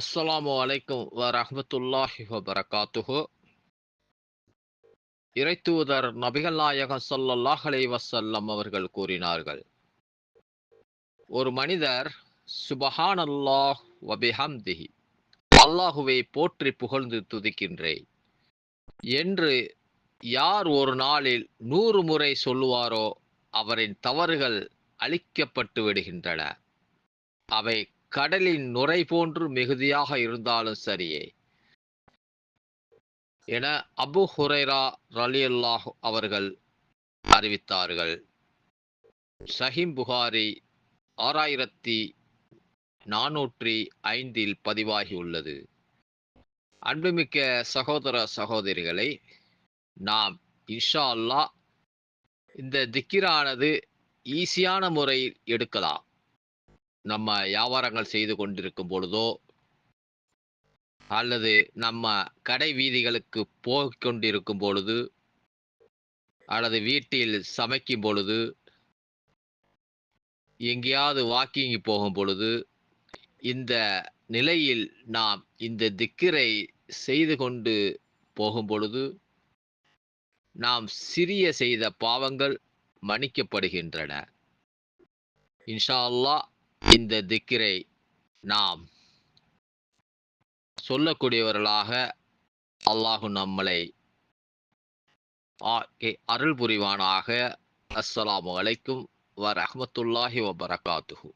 அஸ்ஸலாமு அலைக்கும் வரஹ்மத்துல்லாஹி வபரகாத்துஹு இறைத்தூதர் நபிகள் நாயகம் ஸல்லல்லாஹு அலை வசல்லம் அவர்கள் கூறினார்கள். ஒரு மனிதர் சுபஹானல்லாஹ் வபிஹம்திஹி அல்லாஹுவை போற்றி புகழ்ந்து துதிக்கின்றேன். என்று யார் ஒரு நாளில் நூறு முறை சொல்லுவாரோ அவரின் தவறுகள் அழிக்கப்பட்டு விடுகின்றன. அவை கடலின் நுரை போன்று மிகுதியாக இருந்தாலும் சரியே. என அபு ஹுரைரா ரலியல்லாஹ் அவர்கள் அறிவித்தார்கள். சஹிம் புகாரி ஆறாயிரத்தி நானூற்றி ஐந்தில் பதிவாகியுள்ளது அன்புமிக்க சகோதர சகோதரிகளை நாம் இன்ஷா அல்லா இந்த திக்கிரானது ஈஸியான முறையில் எடுக்கலாம். நம்ம வியாபாரங்கள் செய்து கொண்டிருக்கும் பொழுதோ அல்லது நம்ம கடை வீதிகளுக்கு போய்கொண்டிருக்கும் பொழுது அல்லது வீட்டில் சமைக்கும் பொழுது எங்கேயாவது வாக்கிங் போகும் பொழுது இந்த நிலையில் நாம் இந்த திக்கிரை செய்து கொண்டு போகும் பொழுது நாம் சிறிய செய்த பாவங்கள் மன்னிக்கப்படுகின்றன. இன்ஷா அல்லாஹ் இந்த திக்கிரை நாம் சொல்லக்கூடியவர்களாக அல்லாஹு நம்மளை அருள் புரிவானாக அஸ்ஸலாமு அலைக்கும் வ ரஹ்மத்துல்லாஹி வபரகாத்துஹு.